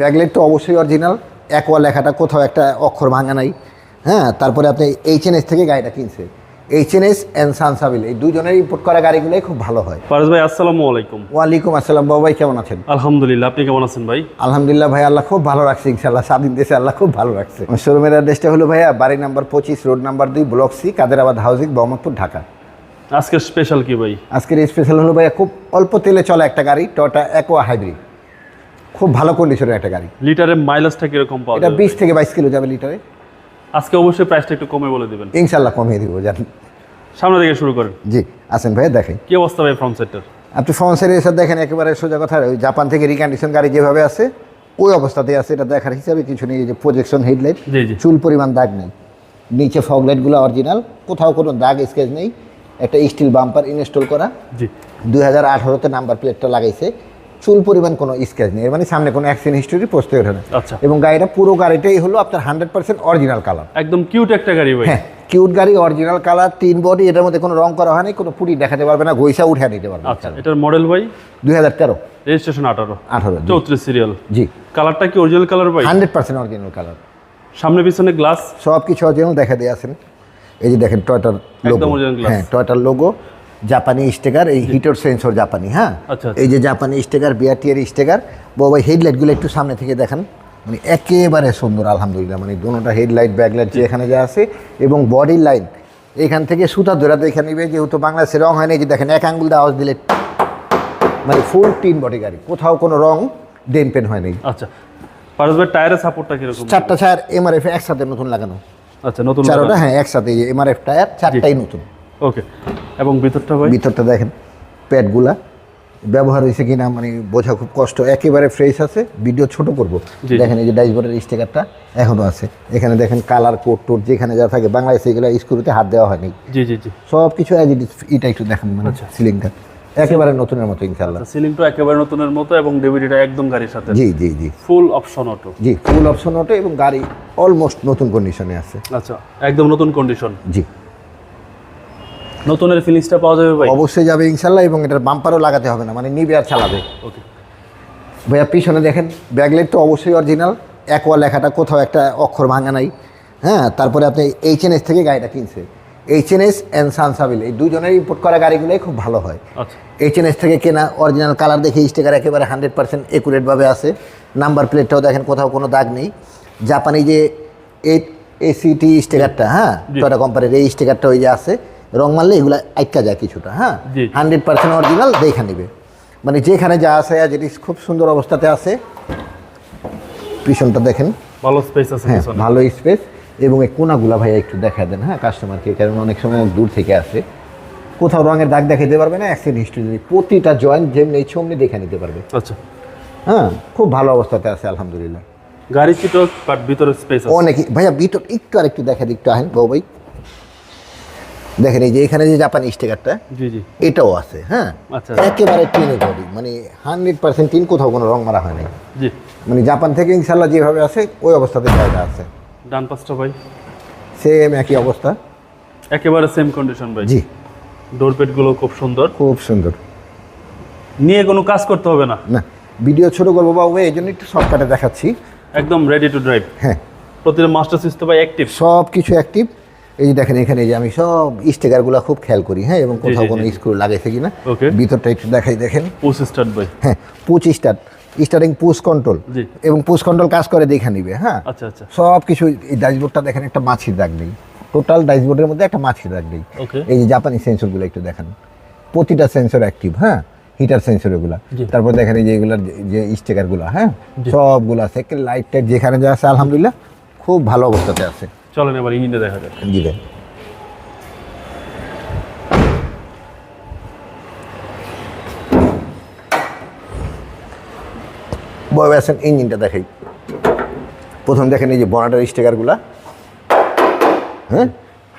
ব্যাগলেট তো অবশ্যই original. Aqua লেখাটা কোথাও একটা অক্ষর ভাঙা নাই। হ্যাঁ তারপরে আপনি এইচ এন এস থেকে গাড়িটা কিনছে H N S and Sansabil এই দুজনের ইম্পোর্ট করা গাড়িগুলোই খুব ভালো হয়। ফারুজ ভাই আসসালামু আলাইকুম। ওয়ালাইকুম আসসালাম বাবু ভাই কেমন আছেন? আলহামদুলিল্লাহ আপনি কেমন আছেন ভাই? আলহামদুলিল্লাহ ভাই আল্লাহ খুব ভালো রাখছে ইনশাল্লাহ স্বাধীন দেশে আল্লাহ খুব ভালো রাখছে। শোরুমের অ্যাড্রেসটা হলো ভাইয়া বাড়ি নাম্বার পঁচিশ রোড নাম্বার দুই block C Kaderabad housing Mohammadpur Dhaka. আজকের স্পেশাল কি ভাই? আজকের স্পেশাল হলো ভাইয়া খুব অল্প তেলে চলা একটা গাড়ি টয়টা অ্যাকোয়া হাইব্রিড খুব ভালো কন্ডিশনের একটা গাড়ি। লিটারের মাইলেজটা কীরকম পাওয়া এটা বিশ থেকে বাইশ কিলো যাবে লিটারে। আজকে অবশ্যই প্রাইসটা একটু কমে বলে দিবেন। ইনশাল্লাহ কমিয়ে দিব জান। সামনে থেকে শুরু করেন। জি আসেন ভাইয়া দেখেন। কি অবস্থা ভাই ফ্রন্ট সেটটার আপনি ফোন সেরে এসে দেখেন একেবারে সোজা কথা ওই জাপান থেকে রিকন্ডিশন গাড়ি যেভাবে আছে ওই অবস্থাতেই আছে। এটা দেখার হিসাবে কিছু নেই এই যে প্রজেকশন হেডলাইট চুল পরিমাণ দাগ নেই। নিচে ফগ লাইটগুলো অরিজিনাল কোথাও কোনো দাগ স্কেচ নেই। একটা স্টিল বাম্পার ইনস্টল করা। জি। দুই হাজার আঠারোতে নাম্বার প্লেটটা লাগাইছে। চুল পরিমাণ কোনো স্কেচ নেই। এর মানে সামনে কোনো অ্যাক্সিডেন্ট হিস্টোরি পোস্ট ওঠে না। আচ্ছা। এবং গাড়িটা পুরো গাড়িটাই হলো আপনার হান্ড্রেড পার্সেন্ট অরিজিনাল কালার একদম কিউট একটা গাড়ি হ্যাঁ কিউট গাড়ি অরিজিনাল কালার তিন বডি এটার মধ্যে কোনো রং করা হয়নি কোনো পুটি দেখাতে পারবে না ঘইসা উঠে নিতে পারবে আচ্ছা এটার মডেল ভাই? দুই হাজার তেরো। রেজিস্ট্রেশন আঠারো। আঠারো চৌত্রিশ সিরিয়াল জি। কালারটা কি অরিজিনাল কালার ভাই? হান্ড্রেড পার্সেন্ট অরিজিনাল কালার সামনে পিছনে গ্লাস সব কিছু অরিজিনাল দেখা দিয়ে আছেন এই যে দেখেন টয়টার লোগো। হ্যাঁ টয়টার লোগো জাপানি স্টেকার এই হিটর সেন্সর জাপানি হ্যাঁ? আচ্ছা, আচ্ছা। এই যে জাপানি স্টিকার বিআরটিআর স্টিকার বাবা হেডলাইটগুলো একটু সামনে থেকে দেখান। মানে একেবারে সুন্দর আলহামদুলিল্লাহ। মানে দুটোটা হেডলাইট ব্যাকলাইট যে এখানে যা আছে এবং বডি লাইন। এখান থেকে সুতা ধরা দেখে নিবে যেহেতু বাংলাদেশে রং হয়নি যে দেখেন এক আঙ্গুল দিয়ে আওয়াজ দিলে মানে ফুল টিন বডি গাড়ি। কোথাও কোনো রং ডেন পেন হয়নি আচ্ছা। ভাই টায়ারের সাপোর্টটা কীরকম? চারটা ছায়ার এমআরএফ একসাথে নতুন লাগানো। আচ্ছা নতুন চারোটা হ্যাঁ একসাথে এমআরএফ টায়ার চারটাই নতুন। ওকে এবং ভিতরটা ভাই? ভিতরটা দেখেন প্যাডগুলা ব্যবহার হয়েছে কিনা মানে বোঝা খুব কষ্ট। একেবারে ফ্রেশ আছে ভিডিও ছোট করব। দেখেন এই যে ডাইসবোর্ডের স্টিকারটা এখনও আছে। এখানে দেখেন কালার কোড টোড যেখানে যা থাকে বাংলাদেশে এগুলো স্ক্রুতে হাত দেওয়া হয়নি। জি জি জি। সব কিছু অ্যাজ ইট এটা একটু দেখেন মানে সিলিংটা একেবারে নতুনের মতো ইনশাল্লাহ সিলিংটা একেবারে নতুনের মতো এবং ডিভিডিটা একদম গাড়ির সাথে। জি জি জি। ফুল অপশন অটো জি ফুল অপশন অটো এবং গাড়ি অলমোস্ট নতুন কন্ডিশনে আছে। আচ্ছা একদম নতুন কন্ডিশন জি। নতুনের ফিলিংসটা পাওয়া যাবে ভাই? অবশ্যই যাবে ইনশাল্লাহ এবং এটার বাম্পারও লাগাতে হবে না মানে নিবে আর চালাবে। ওকে ভাইয়া পিছনে দেখেন ব্যাগলেট তো অবশ্যই অরিজিনাল একোয়া লেখাটা কোথাও একটা অক্ষর ভাঙা নাই হ্যাঁ? তারপরে আপনি এইচ এন এস থেকে গাড়িটা কিনছে। H N S and Sansabil এই দুজনের ইম্পোর্ট করা গাড়িগুলোই খুব ভালো হয়। আচ্ছা। এইচ এন এস থেকে কেনা অরিজিনাল কালার দেখে স্টিকার একেবারে হান্ড্রেড পার্সেন্ট একুরেটভাবে আছে। নাম্বার প্লেটটাও দেখেন কোথাও কোনো দাগ নেই। জাপানি যে এই এসিটি স্টিকারটা হ্যাঁ। টয়টা কোম্পানির এই স্টিকারটা ওই যে আছে। রং মারলে এগুলো আটকা যায় কিছুটা হ্যাঁ? হান্ড্রেড পার্সেন্ট অরিজিনাল দেখে নেবে। মানে যেখানে যা আছে যেটি খুব সুন্দর অবস্থাতে আছে পিছনটা দেখেন। ভালো স্পেস আছে হ্যাঁ ভালো স্পেস এবং এই কোনাগুলা ভাইয়া একটু দেখা দেন হ্যাঁ কাস্টমারকে কারণ অনেক সময় দূর থেকে আসে। কোথাও রঙের দাগ দেখাতে পারবে না অ্যাক্সিডেন্ট হিস্ট্রি প্রতিটা জয়েন্ট যেমনি ছমনি দেখে নিতে পারবে। আচ্ছা। হ্যাঁ খুব ভালো অবস্থাতে আছে আলহামদুলিল্লাহ। গাড়ি ছোট বাট ভিতরে স্পেস আছে। অনেক ভাইয়া ভিতর একটু আর একটু দেখা দিই, একটু আহেন বাবু ভাই। দেখেন এই যে এখানে যে জাপানি স্টিকারটা জি জি। এটাও আছে হ্যাঁ? আচ্ছা। একেবারে টিনের বডি মানে হান্ড্রেড পার্সেন্ট টিন কোথাও কোনো রং মারা হয় নাই। জি। মানে জাপান থেকে ইনশাল্লাহ যেভাবে আছে ওই অবস্থাতে জায়গা আছে। ডান পাঁচটা ভাই। সেম একই অবস্থা। একেবারে সেম কন্ডিশন ভাই। জি। ডোরগুলো খুব সুন্দর। খুব সুন্দর। নিয়ে কোনো কাজ করতে হবে না। না ভিডিও ছোট করব বাবু এই জন্য একটু শর্টকাটে দেখাচ্ছি। একদম রেডি টু ড্রাইভ হ্যাঁ। প্রতিটা মাস্টার সিস্টেম ভাই অ্যাক্টিভ সব কিছু অ্যাক্টিভ এই যে দেখেন এখানে যে আমি সব স্টিকারগুলো খুব খেয়াল করি হ্যাঁ? এবং কোথাও কোনো। স্ক্রু লাগাইছে কিনা? ভিতরটা একটু দেখাই দেখেন। পুশ স্টার্ট ভাই হ্যাঁ push start starting push control এবং পুশ কন্ট্রোল কাজ করে দেখে নিবে হ্যাঁ? আচ্ছা আচ্ছা। সব কিছু এই ড্যাশবোর্ডটা দেখেন একটা মাছির দাগ নেই। টোটাল ড্যাশবোর্ডের মধ্যে একটা মাছির দাগ নেই। এই যে জাপানি সেন্সরগুলো একটু দেখেন। প্রতিটা সেন্সর অ্যাক্টিভ হ্যাঁ? হিটার সেন্সর এগুলো। তারপর দেখেন এই যে এগুলার যে- যে স্টিকারগুলো হ্যাঁ? সবগুলো আছে। লাইট টাইট যেখানে যা আছে আলহামদুলিল্লাহ খুব ভালো অবস্থাতে আছে। চলেন এবার ইঞ্জিনটা দেখা যাক। ভাই বয় আছেন ইঞ্জিনটা দেখাই। প্রথম দেখেন এই যে বনাটার স্টিকারগুলা। হ্যাঁ?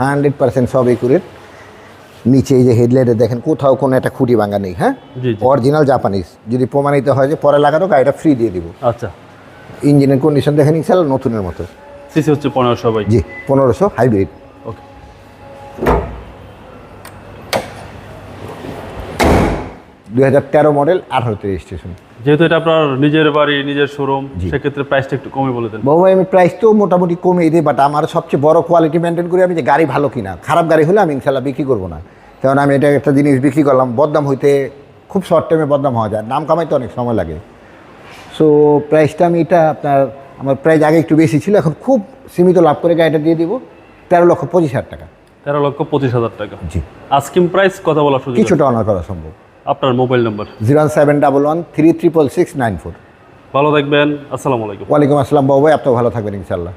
হান্ড্রেড পার্সেন্ট সব একুরেট নিচে এই যে হেডলাইটে দেখেন কোথাও কোনো একটা খুঁটি ভাঙা নেই হ্যাঁ? অরিজিনাল জাপানিজ যদি প্রমাণিত হয় যে পরে লাগানো গাড়িটা ফ্রি দিয়ে দিব। আচ্ছা। ইঞ্জিনের কন্ডিশন দেখেন ইনশাল্লাহ নতুনের মতো। সিসি হচ্ছে পনেরোশো ভাই জি পনেরোশো হাইব্রিড ওকে দুই হাজার তেরো মডেল আঠারোতে রেজিস্ট্রেশন যেহেতু এটা আপনার নিজের বাড়ি নিজের শোরুম সেক্ষেত্রে প্রাইসটা একটু কমে বলে দেন। বাবু ভাই আমি প্রাইস তো মোটামুটি কমিয়ে দিই বাট আমার সবচেয়ে বড় কোয়ালিটি মেনটেন করি আমি যে গাড়ি ভালো কিনা। খারাপ গাড়ি হলে আমি ইনশাল্লাহ বিক্রি করব না। কারণ আমি এটা একটা জিনিস বিক্রি করলাম বদনাম হইতে খুব শর্ট টাইমে বদনাম হওয়া যায়। নাম কামাইতে অনেক সময় লাগে। সো প্রাইসটা আমি এটা আপনার আমার প্রাইস আগে একটু বেশি ছিল এখন খুব সীমিত লাভ করে গাড়িটা দিয়ে দিব। তেরো লক্ষ পঁচিশ হাজার টাকা। তেরো লক্ষ পঁচিশ হাজার টাকা। জি। আস্কিম প্রাইস কথা বলা সুযোগ কিছুটা অনার করা সম্ভব। আপনার মোবাইল নম্বর? Zero seven double one three triple six nine four. ভালো থাকবেন আসসালামু আলাইকুম। ওয়ালাইকুম আসসালাম বাবু আপনার আপনিও ভালো থাকবেন ইনশাল্লাহ